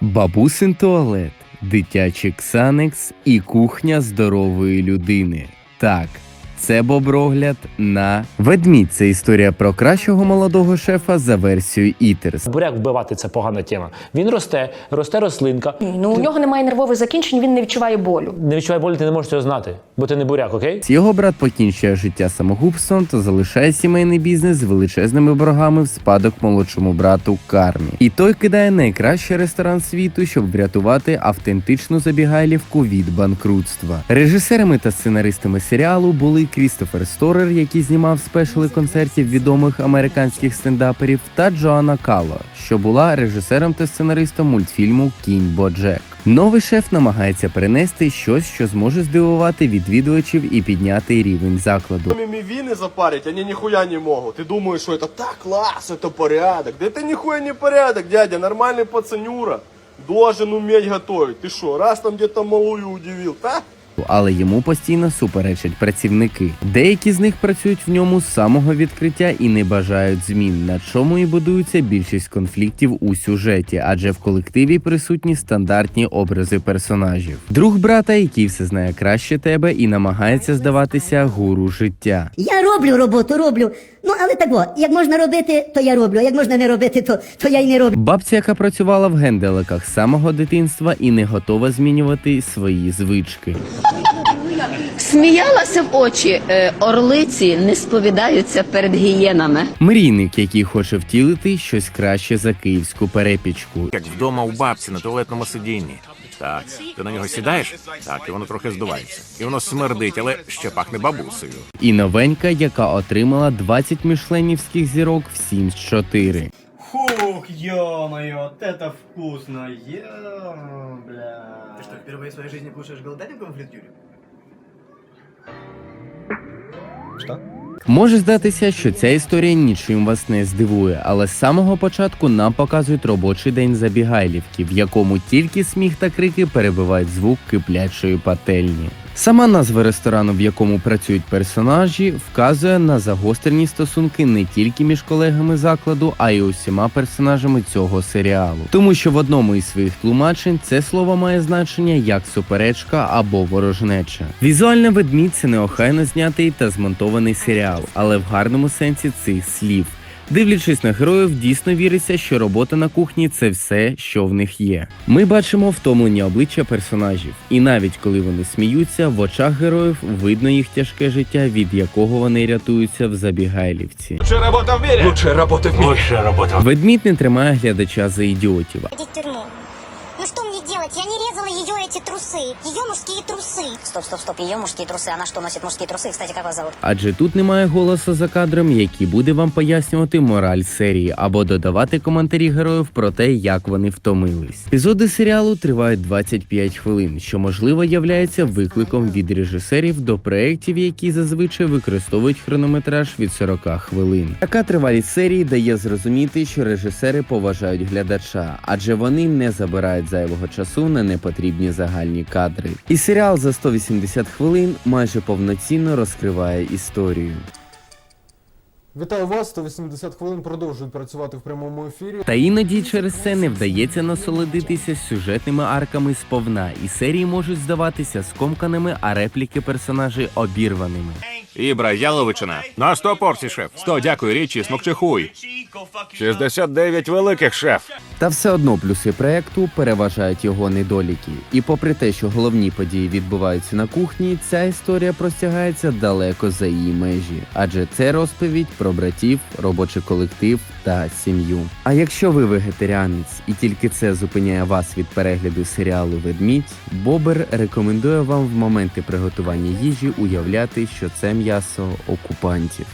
бабусин туалет, дитячий ксанекс і кухня здорової людини. Так, це боброгляд на ведмідь. Це історія про кращого молодого шефа за версією Ітерс. Буряк вбивати це погана тема. Він росте, росте рослинка. Ну, у нього немає нервових закінчень, він не відчуває болю. Не відчувай болі, ти не можеш цього знати, бо ти не буряк, окей? Його брат покінчує життя самогубством та залишає сімейний бізнес з величезними боргами в спадок молодшому брату Кармі. І той кидає найкращий ресторан світу, щоб врятувати автентичну забігайлівку від банкрутства. Режисерами та сценаристами серіалу були Крістофер Сторер, який знімав спешли концертів відомих американських стендаперів, та Джоанна Кало, що була режисером та сценаристом мультфільму Кінь Боджек. Новий шеф намагається перенести щось, що зможе здивувати відвідувачів і підняти рівень закладу. Мимивины запарить, они нихуя не могут. Ты думаешь, что это так класс, это порядок. Да это нихуя не порядок, дядя, нормальный пацанюра. Должен уметь готовить. Ты что, раз там где-то малую удивил, та? Але йому постійно суперечать працівники. Деякі з них працюють в ньому з самого відкриття і не бажають змін, на чому і будується більшість конфліктів у сюжеті, адже в колективі присутні стандартні образи персонажів. Друг брата, який все знає краще тебе і намагається здаватися гуру життя. Я роблю роботу, роблю. Ну, але так от, як можна робити, то я роблю. а Як можна не робити, то, то я й не роблю. Бабця, яка працювала в генделиках з самого дитинства і не готова змінювати свої звички. Сміялася в очі. Е, Орлиці не сповідаються перед гієнами. Мрійник, який хоче втілити щось краще за київську перепічку. як вдома у бабці на туалетному сидінні. Так, ти на нього сідаєш, так, і воно трохи здувається. І воно смердить, але ще пахне бабусею. І новенька, яка отримала 20 мішленівських зірок в 7 з 4. Фух, ё-моё, вот это вкусно, е бля. Ты что, впервые в своей жизни кушаешь голубятинку в фритюре? Може здатися, що ця історія нічим вас не здивує, але з самого початку нам показують робочий день забігайлівки, в якому тільки сміх та крики перебивають звук киплячої пательні. Сама назва ресторану, в якому працюють персонажі, вказує на загострені стосунки не тільки між колегами закладу, а й усіма персонажами цього серіалу. Тому що в одному із своїх тлумачень це слово має значення як суперечка або ворожнеча. Візуально ведмідь це неохайно знятий та змонтований серіал, але в гарному сенсі цих слів. Дивлячись на героїв, дійсно віриться, що робота на кухні це все, що в них є. Ми бачимо втомлені обличчя персонажів, і навіть коли вони сміються, в очах героїв видно їх тяжке життя, від якого вони рятуються в забігайлівці. Ще робота в мірі роботи Ведмідь не тримає глядача за ідіотів, в тюрьму. Ну что мне делать? Я не резала ее эти трусы. Ее мужские трусы. Стоп, стоп, стоп, її мужські труси. Вона що носить мужські труси? Кстати, як вас зовут? адже тут немає голосу за кадром, який буде вам пояснювати мораль серії або додавати коментарі героїв про те, як вони втомились. Епізоди серіалу тривають 25 хвилин, що можливо являється викликом від режисерів до проєктів, які зазвичай використовують хронометраж від 40 хвилин. Така тривалість серії дає зрозуміти, що режисери поважають глядача, адже вони не забирають зайвого часу на непотрібні загальні кадри. І серіал за 180 хвилин майже повноцінно розкриває історію. Вітаю вас! 180 хвилин продовжують працювати в прямому ефірі. Та іноді через це не вдається насолодитися сюжетними арками сповна, і серії можуть здаватися скомканими, а репліки персонажей обірваними. Ібра, яловичина. На 100 порцій, шеф. 100, дякую, річі, смокчихуй. 69 великих, шеф. Та все одно плюси проекту переважають його недоліки. І попри те, що головні події відбуваються на кухні, ця історія простягається далеко за її межі, адже це розповідь про братів, робочий колектив та сім'ю. А якщо ви вегетаріанець і тільки це зупиняє вас від перегляду серіалу Ведмідь, Бобер рекомендує вам в моменти приготування їжі уявляти, що це м'ясо окупантів.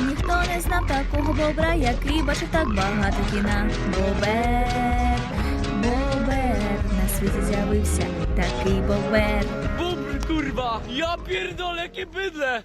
Ніхто не знав такого бобра, який бачив так багато кіна. Бобер, бобер, на світі з'явився такий бобер. Бубр, курва! Я пірдоле, яке бидле!